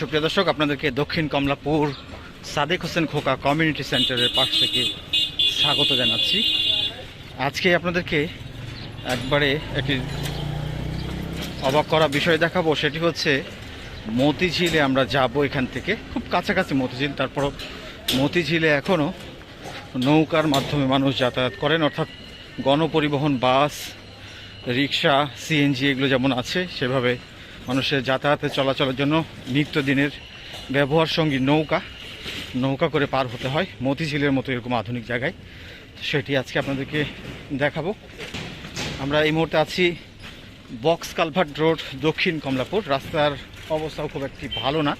সুপ্রিয় দর্শক, আপনাদেরকে দক্ষিণ কমলাপুর সাদেক হোসেন খোকা কমিউনিটি সেন্টারের পাশ থেকে স্বাগত জানাচ্ছি। আজকে আপনাদেরকে একবারে একটি অবাক করা বিষয় দেখাবো, সেটি হচ্ছে মতিঝিলে আমরা যাব এখান থেকে। খুব কাছাকাছি মতিঝিল, তারপরও মতিঝিলে এখনও নৌকার মাধ্যমে মানুষ যাতায়াত করেন। অর্থাৎ গণপরিবহন, বাস, রিক্সা, সিএনজি এগুলো যেমন আছে, সেভাবে মানুষের যাতায়াতে চলাচলের জন্য নিত্যদিনের ব্যবহার সঙ্গী নৌকা নৌকা করে পার হতে হয়। মতিঝিলের মতো এরকম আধুনিক জায়গায়। সেটি আজকে আপনাদেরকে দেখাবো। আমরা এই মুহূর্তে আছি বক্স কালভার্ট রোড, দক্ষিণ কমলাপুর। রাস্তার অবস্থাও খুব একটি ভালো না।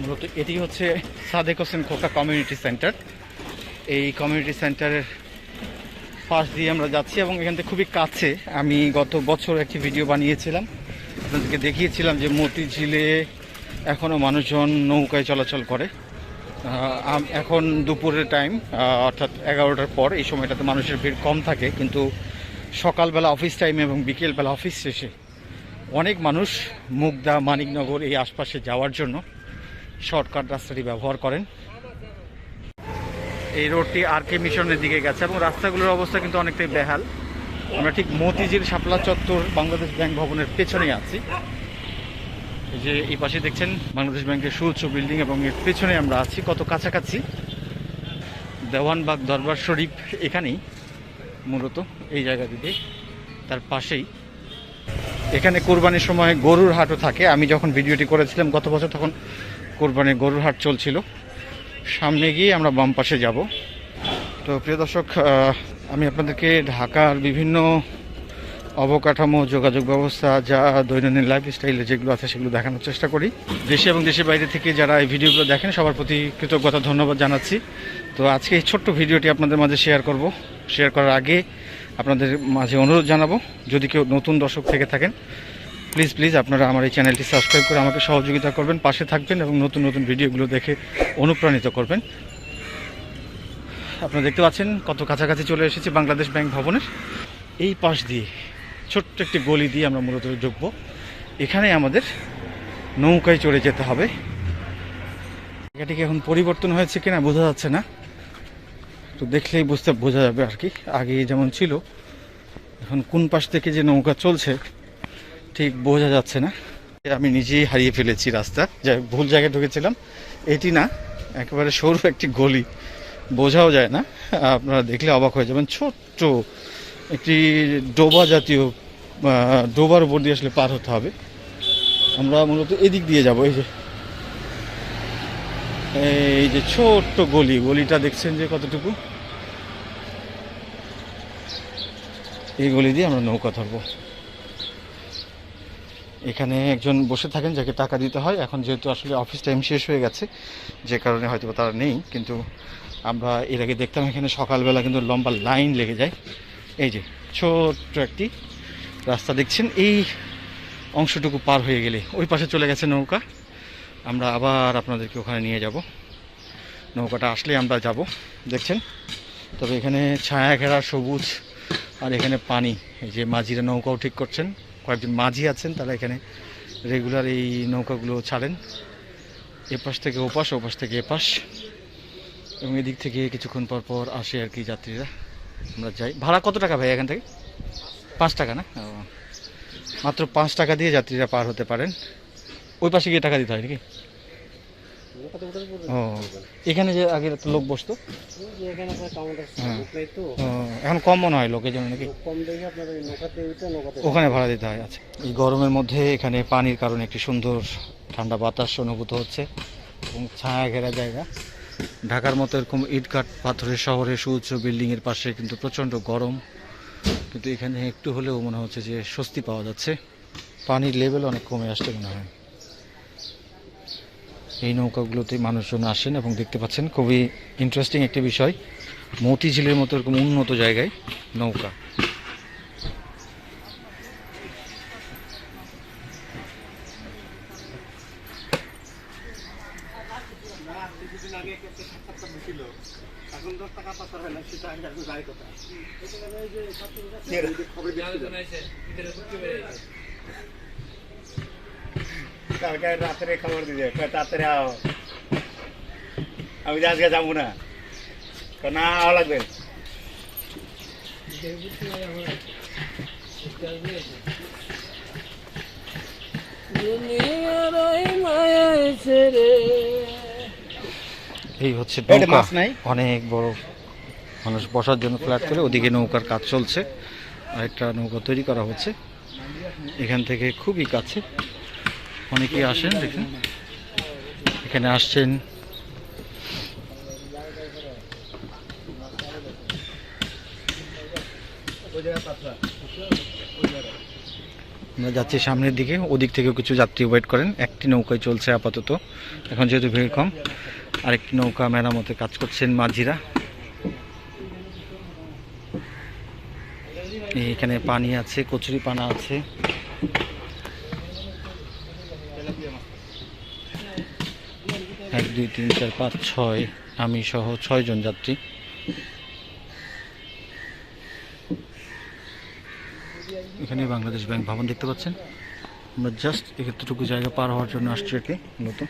মূলত এটি হচ্ছে সাদেক হোসেন খোকা কমিউনিটি সেন্টার। এই কমিউনিটি সেন্টারের পাশ দিয়ে আমরা যাচ্ছি এবং এখান থেকে খুবই কাছে আমি গত বছর একটি ভিডিও বানিয়েছিলাম। আপনাদেরকে দেখিয়েছিলাম যে মতিঝিলে এখনও মানুষজন নৌকায় চলাচল করে। এখন দুপুরের টাইম অর্থাৎ এগারোটার পর এই সময়টাতে মানুষের ভিড় কম থাকে, কিন্তু সকালবেলা অফিস টাইম এবং বিকেলবেলা অফিস শেষে অনেক মানুষ মুগদা, মানিকনগর এই আশপাশে যাওয়ার জন্য শর্টকাট রাস্তাটি ব্যবহার করেন। এই রোডটি আর কে মিশনের দিকে গেছে এবং রাস্তাগুলোর অবস্থা কিন্তু অনেকটাই বেহাল। আমরা ঠিক মতিঝিল শাপলা চত্বর বাংলাদেশ ব্যাংক ভবনের পেছনেই আছি। এই যে এই পাশে দেখছেন বাংলাদেশ ব্যাংকের সুউচ্চ বিল্ডিং এবং এর পেছনে আমরা আছি, কত কাছাকাছি। দেওয়ানবাগ দরবার শরীফ এখানেই মূলত, এই জায়গাটিতে তার পাশেই। এখানে কোরবানির সময় গরুর হাটও থাকে। আমি যখন ভিডিওটি করেছিলাম গত বছর, তখন কোরবানির গরুর হাট চলছিল। সামনে গিয়ে আমরা বাম পাশে যাব। তো প্রিয় দর্শক আমি আপনাদেরকে ঢাকার বিভিন্ন অবকাঠামো, যোগাযোগ ব্যবস্থা, যা দৈনন্দিন লাইফস্টাইলে যেগুলো আছে সেগুলো দেখানোর চেষ্টা করি। দেশে এবং দেশের বাইরে থেকে যারা এই ভিডিওগুলো দেখেন, সবার প্রতি কৃতজ্ঞতা, ধন্যবাদ জানাচ্ছি। তো আজকে এই ছোট্ট ভিডিওটি আপনাদের মাঝে শেয়ার করব। শেয়ার করার আগে আপনাদের মাঝে অনুরোধ জানাব, যদি কেউ নতুন দর্শক থেকে থাকেন প্লিজ প্লিজ আপনারা আমার এই চ্যানেলটি সাবস্ক্রাইব করে আমাকে সহযোগিতা করবেন, পাশে থাকবেন এবং নতুন নতুন ভিডিওগুলো দেখে অনুপ্রাণিত করবেন। আপনারা দেখতে পাচ্ছেন কত কাছাকাছি চলে এসেছি বাংলাদেশ ব্যাংক ভবনের। এই পাশ দিয়ে, ছোট্ট একটি গলি দিয়ে আমরা মূলত ঢুকবো। এখানে আমাদের নৌকায় চড়ে যেতে হবে। জায়গাটিকে এখন পরিবর্তন হয়েছে কিনা বোঝা যাচ্ছে না। তো দেখলেই বুঝতে, বোঝা যাবে আর কি। আগে যেমন ছিল, এখন কোন পাশ থেকে যে নৌকা চলছে ঠিক বোঝা যাচ্ছে না। আমি নিজেই হারিয়ে ফেলেছি রাস্তা। যা ভুল জায়গায় ঢুকেছিলাম। এটি না, একেবারে সরু একটি গলি। বোঝাও যায় না। আপনারা দেখলে অবাক হয়ে যাবেন। ছোট্ট একটি ডোবা জাতীয় ডোবার উপর দিয়ে আসলে পার হতে হবে। আমরা মূলত এদিক দিয়ে যাব। এই যে এই যে ছোট্ট গলি। গলিটা দেখছেন যে কতটুকু? এই গলি দিয়ে আমরা নৌকা ধরবো। এখানে একজন বসে থাকেন যাকে টাকা দিতে হয়। এখন যেহেতু আসলে অফিস টাইম শেষ হয়ে গেছে, যে কারণে হয়তো তারা নেই। কিন্তু আমরা এর আগে দেখতাম এখানে সকালবেলা কিন্তু লম্বা লাইন লেগে যায়। এই যে ছোট্ট একটি রাস্তা দেখছেন। এই অংশটুকু পার হয়ে গেলে ওই পাশে চলে গেছে নৌকা। আমরা আবার আপনাদেরকে ওখানে নিয়ে যাব। নৌকাটা আসলে আমরা যাব। দেখছেন? তবে এখানে ছায়া ঘেরা সবুজ আর এখানে পানি। এই যে মাঝিরা নৌকাও ঠিক করছেন। কয়েকজন মাঝি আছেন, তারা এখানে রেগুলার এই নৌকাগুলো ছাড়েন। এপাশ থেকে ওপাশ ওপাশ থেকে এপাশ এবং এদিক থেকে কিছুক্ষণ পর পর আসে আর কি যাত্রীরা। আমরা যাই। ভাড়া কত টাকা ভাই এখান থেকে? পাঁচ টাকা না? মাত্র পাঁচ টাকা দিয়ে যাত্রীরা পার হতে পারেন। ওই পাশে গিয়ে টাকা দিতে হয় নাকি? ও, এখানে যে আগে লোক বসতো? এখানে কম মনে হয় লোকের জন্য নাকি? ওখানে ভাড়া দিতে হয় আচ্ছা। এই গরমের মধ্যে এখানে পানির কারণে একটি সুন্দর ঠান্ডা বাতাস অনুভূত হচ্ছে এবং ছায়া ঘেরা জায়গা। ঢাকার মতো এরকম ইটকাট পাথরের শহরে সুউচ্চ বিল্ডিংয়ের পাশে কিন্তু প্রচণ্ড গরম। কিন্তু এখানে একটু হলেও মনে হচ্ছে যে স্বস্তি পাওয়া যাচ্ছে। পানির লেভেল অনেক কমে আসছে মনে হয়। এই নৌকাগুলোতে মানুষজন আসেন এবং দেখতে পাচ্ছেন খুবই ইন্টারেস্টিং একটি বিষয়। মতিঝিলের মতো এরকম উন্নত জায়গায় নৌকা। টাকা পাচার হয় না সেটা আগে এখন যায় কথা খবর কালকে রাত্রে খবর দিবে কয় তাড়াতাড়ি আও। আমি আজকে যাব না। না আওয়া লাগবে। এই হচ্ছে অনেক বড় মানুষ বসার জন্য ফ্ল্যাট করে। ওদিকে নৌকার কাজ চলছে। আর একটা নৌকা তৈরি করা হচ্ছে। এখান থেকে খুবই কাছে। অনেকেই আসেন, দেখেন। এখানে আসছেন। আমরা যাচ্ছি সামনের দিকে, ওদিক থেকেও কিছু যাত্রী ওয়েট করেন। একটি নৌকায় চলছে আপাতত। এখন যেহেতু ভিড় কম, আরেকটি নৌকা মেরামতে কাজ করছেন মাঝিরা। এখানে পানি আছে কচুরি পানা আছে। এক, দুই, তিন, চার, পাঁচ, ছয়। আমি সহ ছয় জন যাত্রী। এখানে বাংলাদেশ ব্যাংক ভবন দেখতে পাচ্ছেন। আমরা জাস্ট এতটুকু জায়গা পার হওয়ার জন্য আসছি মূলত।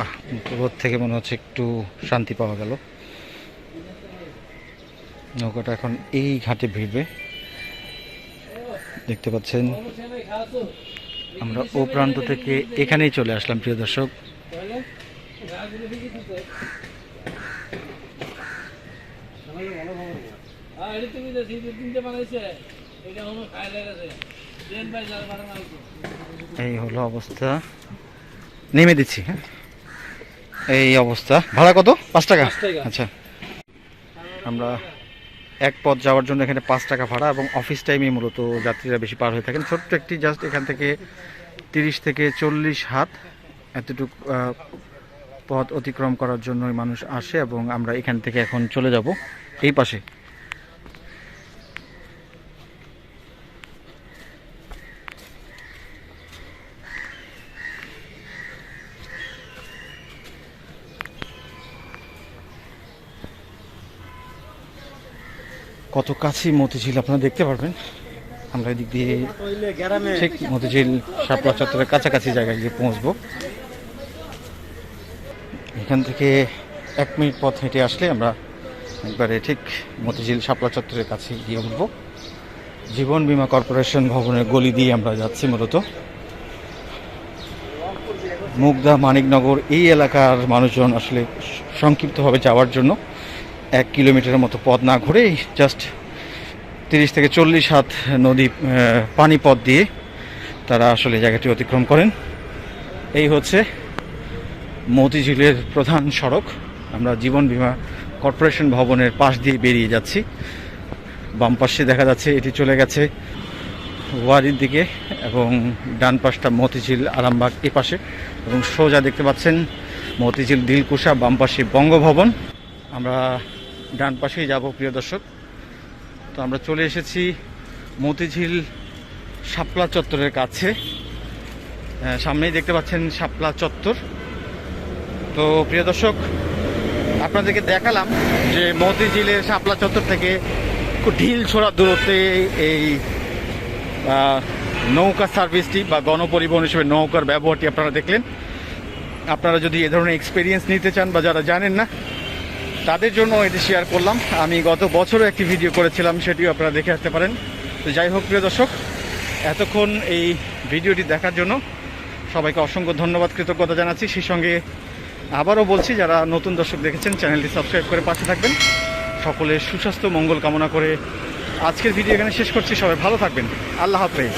আহ রোদ থেকে মনে হচ্ছে একটু শান্তি পাওয়া গেল। নৌকাটা এখন এই ঘাটে ভিড়বে। দেখতে পাচ্ছেন। আমরা ও প্রান্ত থেকে এখানেই চলে আসলাম প্রিয় দর্শক। এই হলো অবস্থা। নেমে দিচ্ছি হ্যাঁ। এই অবস্থা। ভাড়া কত? পাঁচ টাকা। আচ্ছা। আমরা এক পথ যাওয়ার জন্য এখানে পাঁচ টাকা ভাড়া এবং অফিস টাইমে মূলত যাত্রীরা বেশি পার হয়ে থাকেন। ছোট্ট একটি জাস্ট এখান থেকে তিরিশ থেকে চল্লিশ হাত এতটুকু পথ অতিক্রম করার জন্যই মানুষ আসে এবং আমরা এখান থেকে এখন চলে যাব। এই পাশে কত কাছেই মতিঝিল আপনারা দেখতে পারবেন। আমরা এদিক দিয়ে ঠিক মতিঝিল শাপলা চত্বরের কাছাকাছি জায়গায় গিয়ে পৌঁছবো। এখান থেকে এক মিনিট পথ হেঁটে আসলে আমরা একবারে ঠিক মতিঝিল শাপলা চত্বরের কাছে গিয়ে উঠবো। জীবন বীমা কর্পোরেশন ভবনের গলি দিয়ে আমরা যাচ্ছি মূলত। মুগদা মানিকনগর এই এলাকার মানুষজন আসলে সংক্ষিপ্তভাবে যাওয়ার জন্য। এক কিলোমিটারের মতো পথ না ঘুরেই জাস্ট তিরিশ থেকে চল্লিশ হাত নদী পানি পথ দিয়ে তারা আসলে জায়গাটি অতিক্রম করেন। এই হচ্ছে মতিঝিলের প্রধান সড়ক। আমরা জীবন বিমা কর্পোরেশন ভবনের পাশ দিয়ে বেরিয়ে যাচ্ছি। বাম পাশে দেখা যাচ্ছে এটি চলে গেছে ওয়ারির দিকে এবং ডান পাশটা মতিঝিল আরামবাগ এ পাশে। এবং সোজা দেখতে পাচ্ছেন মতিঝিল দিলকুশা, বাম পাশে বঙ্গভবন। আমরা ডান পাশেই যাব প্রিয় দর্শক। তো আমরা চলে এসেছি মতিঝিল শাপলা চত্বরের কাছে। আহ, সামনেই দেখতে পাচ্ছেন শাপলা চত্বর। তো প্রিয় দর্শক আপনাদেরকে দেখালাম যে মতিঝিলের শাপলা চত্বর থেকে খুব ঢিল ছোড়া দূরত্বে এই নৌকা সার্ভিসটি বা গণপরিবহন হিসেবে নৌকার ব্যবহারটি আপনারা দেখলেন। আপনারা যদি এ ধরনের এক্সপিরিয়েন্স নিতে চান বা যারা জানেন না তাদের জন্য এটি শেয়ার করলাম। আমি গত বছরও একটি ভিডিও করেছিলাম, সেটিও আপনারা দেখে আসতে পারেন। তো যাই হোক, প্রিয় দর্শক, এতক্ষণ এই ভিডিওটি দেখার জন্য সবাইকে অসংখ্য ধন্যবাদ, কৃতজ্ঞতা জানাচ্ছি। সেই সঙ্গে আবারও বলছি, যারা নতুন দর্শক দেখেছেন, চ্যানেলটি সাবস্ক্রাইব করে পাশে থাকবেন। সকলের সুস্বাস্থ্য, মঙ্গল কামনা করে আজকের ভিডিও এখানে শেষ করছি। সবাই ভালো থাকবেন। আল্লাহ হাফেজ।